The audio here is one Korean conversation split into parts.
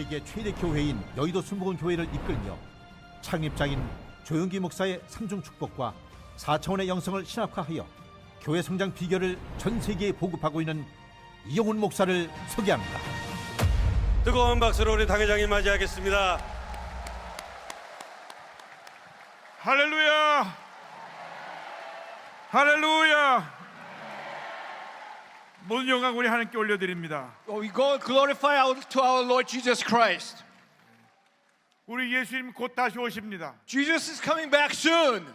세계 최대 교회인 여의도 순복음 교회를 이끌며 창립자인 조영기 목사의 삼중 축복과 4차원의 영성을 신학화하여 교회 성장 비결을 전 세계에 보급하고 있는 이영훈 목사를 소개합니다. 뜨거운 박수로 우리 당회장님 맞이하겠습니다. 할렐루야! 할렐루야! 모든 영광 우리 하나님께 올려드립니다. Oh, we go glorify our, to our Lord Jesus Christ. 우리 예수님 곧 다시 오십니다. Jesus is coming back soon.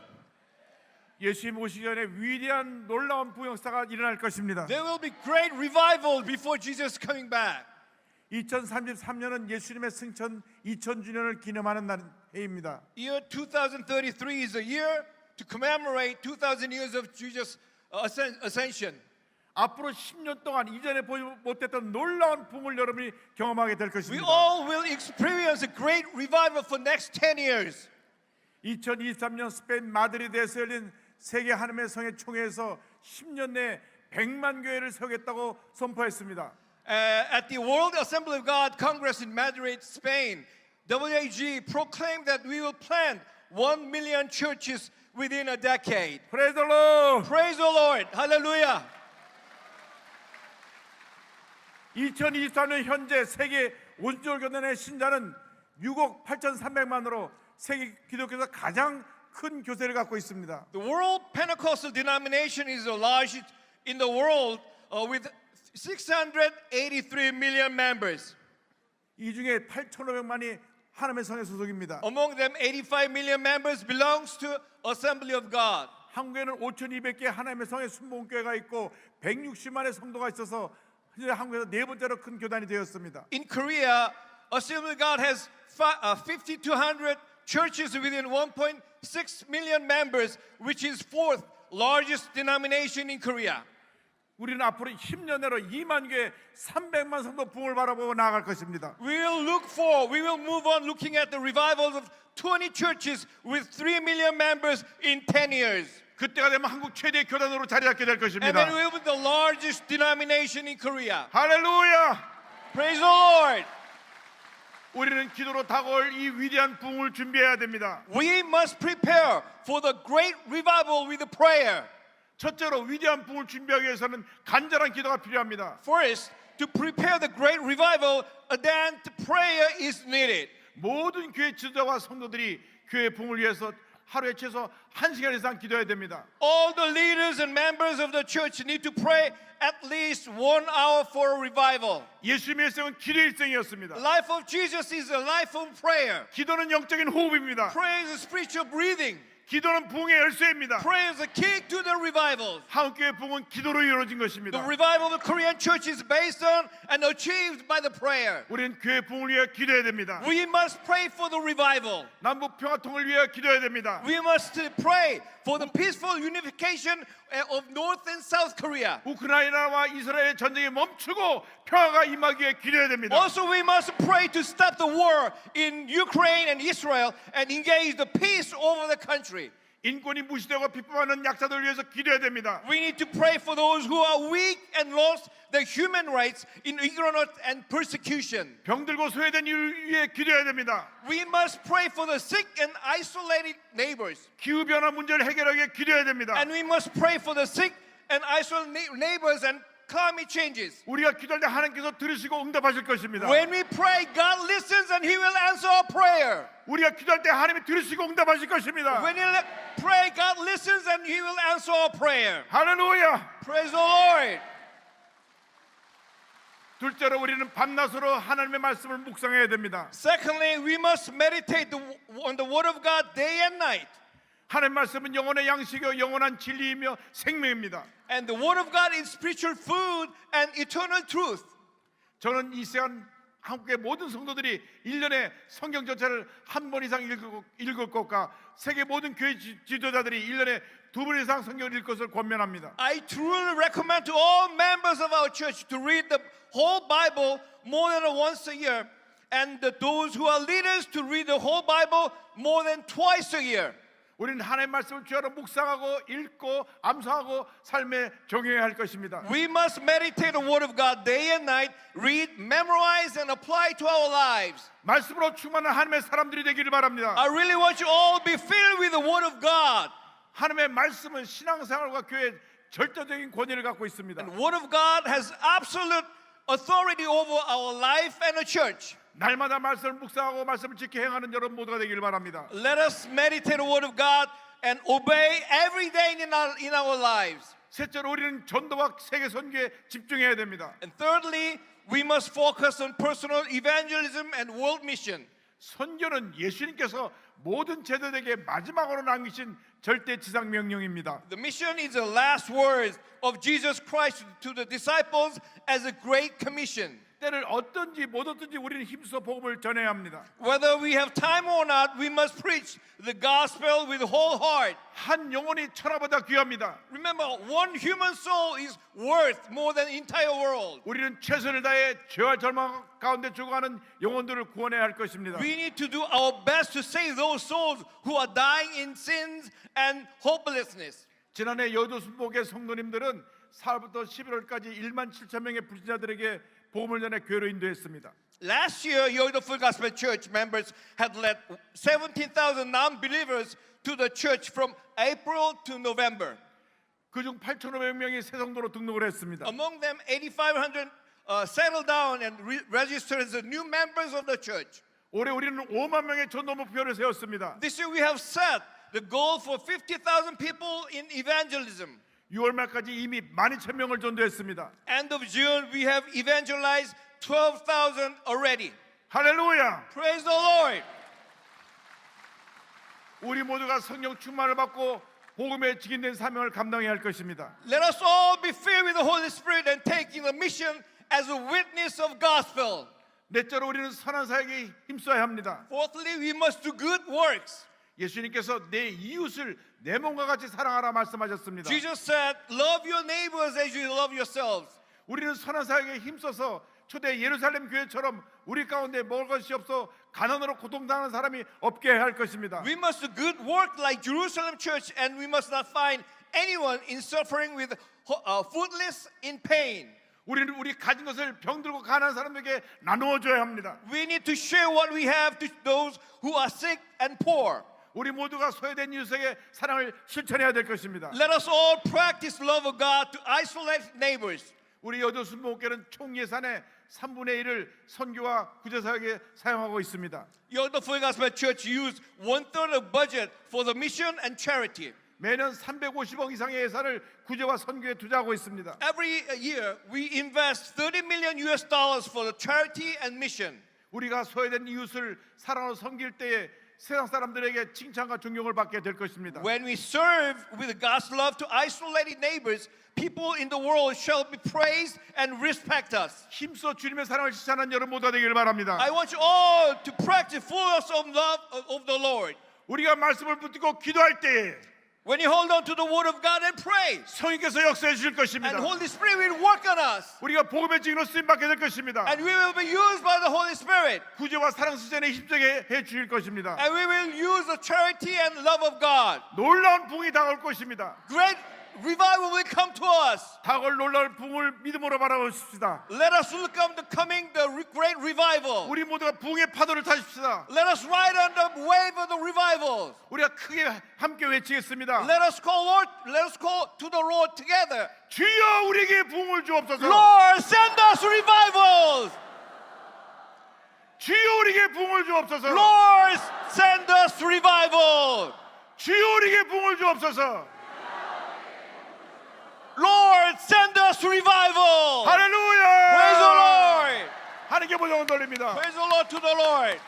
예수님 오시기 전에 위대한 놀라운 부역사가 일어날 것입니다. There will be great revival before Jesus coming back. 2033년은 예수님의 승천 2000주년을 기념하는 날 해입니다. Year 2033 is a year to commemorate 2000 years of Jesus' uh, ascen- ascension. 앞으로 10년 동안 이전에 보지 못했던 놀라운 붐을 여러분이 경험하게 될 We 것입니다. all will experience a great revival for next 10 years. 2023년 스페인 마드리드에서 열린 세계 하나님의 성의 총회에서 10년 내에 100만 교회를 세우겠다고 선포했습니다. Uh, at the World Assembly of God Congress in Madrid, Spain, WAG proclaimed that we will plant 1 million churches within a decade. 프레이즈 더로드! Praise the Lord. Hallelujah. 2023년 현재 세계 온주절 교단의 신자는 6억 8,300만으로 세계 기독교에서 가장 큰 교세를 갖고 있습니다. The World Pentecostal denomination is the largest in the world uh, with 683 million members. 이 중에 8,500만이 하나님의 성의 소속입니다. Among them, 85 million members belongs to Assembly of God. 한국에는 5,200개 하나님의 성의 순복음교회가 있고 160만의 성도가 있어서 현재 한국에서 네 번째로 큰 교단이 되었습니다. In Korea, Assembly of God has fi- uh, 5,200 churches within 1.6 million members, which is fourth largest denomination in Korea. 우리는 앞으로 10년 내로 2만 교회 300만 성도 붕을 바라보고 나아갈 것입니다. We will look for, we will move on looking at the revivals of 20 churches with 3 million members in 10 years. 그때가 되면 한국 최대 교단으로 자리 잡게 될 And 것입니다. then we will be the largest denomination in Korea. 할렐루야! Praise the Lord. 우리는 기도로 다가올 이 위대한 붕을 준비해야 됩니다. We must prepare for the great revival with prayer. 첫째로 위대한 붕을 준비하기 위해서는 간절한 기도가 필요합니다. First, to prepare the great revival, a then prayer is needed. 모든 교회 지도자와 성도들이 교회 붕을 위해서 하루에 최소 1시간 이상 기도해야 됩니다. All the leaders and members of the church need to pray at least one hour for a revival. 예수님의 일생은 기도 일생이었습니다. Life of Jesus is a life of prayer. 기도는 영적인 호흡입니다. Prayer is spiritual breathing. 기도는 붕의 열쇠입니다. Prayer is the key to the revival. 한국교회 붕은 기도로 이루어진 The 것입니다. revival of the Korean church is based on and achieved by the prayer. 우리는 교회 붕을 위해 기도해야 됩니다. We must pray for the revival. 남북 평화통을 위해 기도해야 됩니다. We must pray for the peaceful unification uh, of North and South Korea. 우크라이나와 이스라엘의 전쟁이 멈추고 평화가 임하기 위해 기도해야 됩니다. Also, we must pray to stop the war in Ukraine and Israel and engage the peace over the country. 인권이 무시되고 비판하는 약자들 위해서 기도해야 됩니다. We need to pray for those who are weak and lost their human rights in ignorance and persecution. 병들고 소외된 이를 위해 기도해야 됩니다. We must pray for the sick and isolated neighbors. 기후 변화 문제를 해결하기 위해 기도해야 됩니다. And we must pray for the sick and isolated na- neighbors and climate changes. 우리가 기도할 때 하나님께서 들으시고 응답하실 것입니다. When we pray, God listens and He will answer our prayer. 우리가 기도할 때 하나님이 들으시고 응답하실 것입니다. When you pray, God listens and He will answer our prayer. 할렐루야. Praise the Lord. 둘째로 우리는 밤낮으로 하나님의 말씀을 묵상해야 됩니다. Secondly, we must meditate on the Word of God day and night. 하나님 말씀은 영혼의 양식이요 영원한 진리이며 생명입니다. And the Word of God is spiritual food and eternal truth. 저는 이 시간 한국의 모든 성도들이 1년에 성경 전체를 한 번 이상 읽을, 읽을 것과 세계 모든 교회 지- 지도자들이 1년에 두 번 이상 성경을 읽을 것을 권면합니다. I truly recommend to all members of our church to read the whole Bible more than once a year, and those who are leaders to read the whole Bible more than twice a year. 우리는 하나님의 말씀을 주하로 묵상하고 읽고 암송하고 삶에 적용해야 할 것입니다. We must meditate the Word of God day and night, read, memorize, and apply to our lives. 말씀으로 충만한 하나님의 사람들이 되기를 바랍니다. I really want you all to be filled with the Word of God. 하나님의 말씀은 신앙생활과 교회의 절대적인 권위를 갖고 있습니다. And Word of God has absolute authority over our life and the church. 날마다 말씀을 묵상하고 말씀을 지켜 행하는 여러분 모두가 되기를 바랍니다. Let us meditate the Word of God and obey every day in our, in our lives. 셋째로 우리는 전도와 세계 선교에 집중해야 됩니다. And thirdly, we must focus on personal evangelism and world mission. 선교는 예수님께서 모든 제자들에게 마지막으로 남기신 절대 지상 명령입니다. The mission is the last words of Jesus Christ to the disciples as a great commission. 때를 어떤지 못 어떤지 우리는 힘써 복음을 전해야 합니다. Whether we have time or not, we must preach the gospel with whole heart. 한 영혼이 천하보다 귀합니다. Remember, one human soul is worth more than entire world. 우리는 최선을 다해 죄와 절망 가운데 죽어가는 영혼들을 구원해야 할 것입니다. We need to do our best to save those souls who are dying in sins and hopelessness. 지난해 여도 순복의 성도님들은 4월부터 11월까지 1만 7천 명의 불신자들에게 복음을 전해 교회로 인도했습니다. Last year, Yoido Full Gospel Church members had led 17,000 non-believers to the church from April to November. 그중 8,500명이 새 성도로 등록을 했습니다. Among them, 8,500 uh, settled down and re- registered as the new members of the church. 올해 우리는 5만 명의 전도 목표를 세웠습니다. This year, we have set the goal for 50,000 people in evangelism. 6월 말까지 이미 12,000명을 전도했습니다. End of June, we have evangelized 12,000 already. 할렐루야! Praise the Lord. 우리 모두가 성령 충만을 받고 복음에 직인된 사명을 감당해야 할 것입니다. Let us all be filled with the Holy Spirit and taking the mission as a witness of gospel. 넷째로 우리는 선한 사역에 힘써야 합니다. Fourthly, we must do good works. 예수님께서 내 이웃을 내 몸과 같이 사랑하라 말씀하셨습니다. Jesus said, Love your neighbors as you love yourselves. 우리는 선한 사역에 힘써서 초대 예루살렘 교회처럼 우리 가운데 먹을 것이 없어 가난으로 고통당하는 사람이 없게 해야 할 것입니다. We must do good work like Jerusalem church, and we must not find anyone in suffering with uh, foodless in pain. 우리는 우리 가진 것을 병들고 가난한 사람에게 나누어 줘야 합니다. We need to share what we have to those who are sick and poor. 우리 모두가 소외된 이웃에게 사랑을 실천해야 될 것입니다. Let us all practice love of God to isolate neighbors. 우리 여도순복교는 총 예산의 3분의 1을 선교와 구제 사역에 사용하고 있습니다. Full Gospel Church used one third of budget for the mission and charity. 매년 350억 이상의 예산을 구제와 선교에 투자하고 있습니다. Every year, we invest 30 million US dollars for the charity and mission. 우리가 소외된 이웃을 사랑으로 섬길 때에 세상 사람들에게 칭찬과 존경을 받게 될 것입니다. When we serve with God's love to isolated neighbors, people in the world shall be praised and respect us. 힘써 주님의 사랑을 실천하는 여러분 모두가 되기를 바랍니다. I want you all to practice fullness of love of the Lord. 우리가 말씀을 붙들고 기도할 때에 When you hold on to the word of God and pray, 성령께서 역사해 주실 and 것입니다. Holy Spirit will work on us, 우리가 복음의 증인으로 쓰임 받게 될 것입니다. and we will be used by the Holy Spirit, 구제와 사랑 수전에 힘쓰게 해 주실 것입니다. and we will use the charity and love of God. 놀라운 붕이 다가올 것입니다. Great revival will come to us. 다가올 놀라운 붕을 믿음으로 바라보십시다. Let us look on the coming, the re- great revival. 우리 모두가 붕의 파도를 타십시다. Let us ride on the wave of the revival. 우리가 크게 함께 외치겠습니다. Let us call Lord, let us call to the Lord together. 주여 우리에게 붕을 주옵소서. Lord, send us revivals. 주여 우리에게 붕을 주옵소서. Lord, send us revival. 주여 우리에게 붕을 주옵소서. Lord, send us revival. 할렐루야. Praise the Lord. 하나님께 보정을 돌립니다. Praise the Lord to the Lord.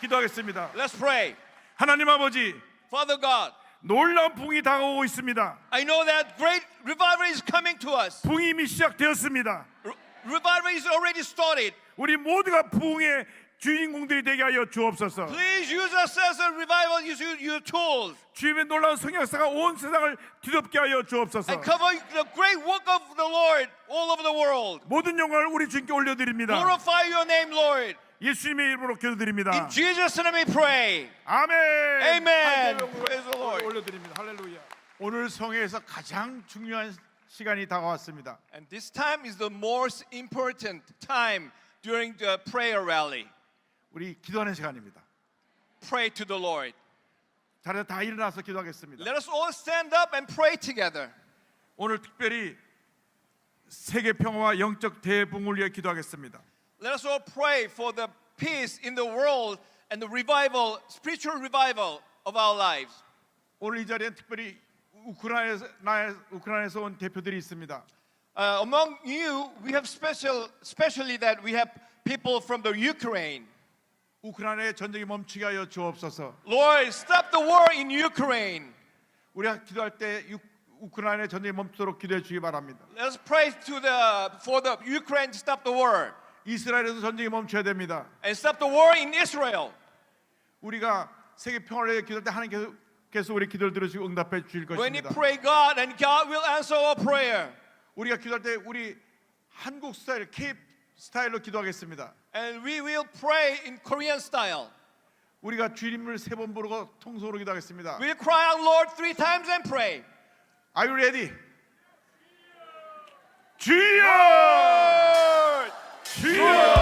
기도하겠습니다. Let's pray. 하나님 아버지, Father God, 놀라운 붕이 다가오고 있습니다. I know that great revival is coming to us. 붕이 이미 시작되었습니다. Re- revival is already started. 우리 모두가 붕의 주인공들이 되게 하여 주옵소서. Please use us as a revival, use your, tools. 주님의 놀라운 성역사가 온 세상을 뒤덮게 하여 주옵소서. and cover the great work of the Lord all over the world. 모든 영광을 우리 주님께 올려드립니다. Glorify your name, Lord. 예수님의 이름으로 기도드립니다. In Jesus' name we pray. 아멘. Amen. Praise the Lord. 올려드립니다. 할렐루야. 오늘 성회에서 가장 중요한 시간이 다가왔습니다. And this time is the most important time during the prayer rally. 우리 기도하는 시간입니다. Pray to the Lord. 자리에 다 일어나서 기도하겠습니다. Let us all stand up and pray together. 오늘 특별히 세계 평화와 영적 대붕을 위해 기도하겠습니다. Let us all pray for the peace in the world and the revival, spiritual revival of our lives. 오늘 이 자리에 특별히 우크라이나에서, 나의- 우크라이나에서 온 대표들이 있습니다. Uh, among you, we have special, especially that we have people from the Ukraine. 우크라이나의 전쟁이 멈추게 하여 주옵소서. Lord, stop the war in Ukraine. 우리가 기도할 때 유- 우크라이나의 전쟁이 멈추도록 기도해 주기 바랍니다. Let us pray to the, for the Ukraine to stop the war 이스라엘에서 전쟁이 멈춰야 됩니다. and stop the war in Israel. 우리가 세계 평화를 위해 기도할 때 하나님께서 우리 기도를 들으시고 응답해 주실 When we 것입니다. pray God, and God will answer our prayer. 우리가 기도할 때 우리 한국 스타일, 케이프 스타일로 기도하겠습니다. And we will pray in Korean style. 우리가 주님을 세 번 부르고 통성으로 기도하겠습니다. We'll cry out, Lord, three times and pray. Are you ready? 주여! 주여! 주여!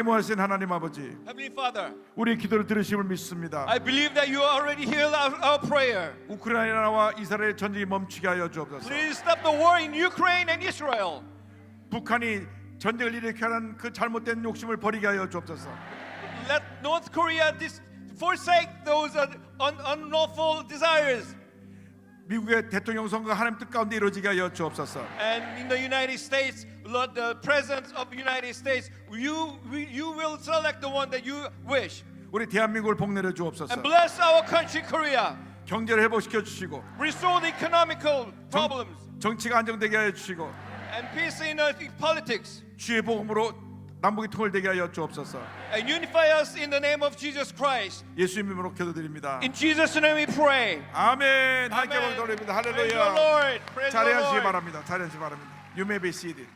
사랑이 모하신 하나님 아버지 Heavenly Father, 우리의 기도를 들으심을 믿습니다 I believe that you already our, our prayer. 우크라이나와 이스라엘 전쟁이 멈추게 하여 주옵소서 Please stop the war in Ukraine and Israel. 북한이 전쟁을 일으켜 하는 그 잘못된 욕심을 버리게 하여 주옵소서 Let North Korea dis- forsake those un- unlawful desires. 미국의 대통령 선거가 하나님 뜻 가운데 이루어지게 하여 주옵소서. And in the United States, Lord, the president of the United States, you you will select the one that you wish. 우리 대한민국을 복내려 주옵소서. And bless our country, Korea. 경제를 회복시켜 주시고 Restore the economical problems 정치가 안정되게 하여 주시고 and peace in uh, politics. 주의 복음으로 남북이 통일되게 하여 주옵소서. And unify us in the name of Jesus Christ. 예수 이름으로 기도드립니다. In Jesus' name we pray. 아멘. 하나님께. 복을 돌립니다. 할렐루야. 자리하시기 Lord. 바랍니다. 자리하시기 바랍니다. You may be seated.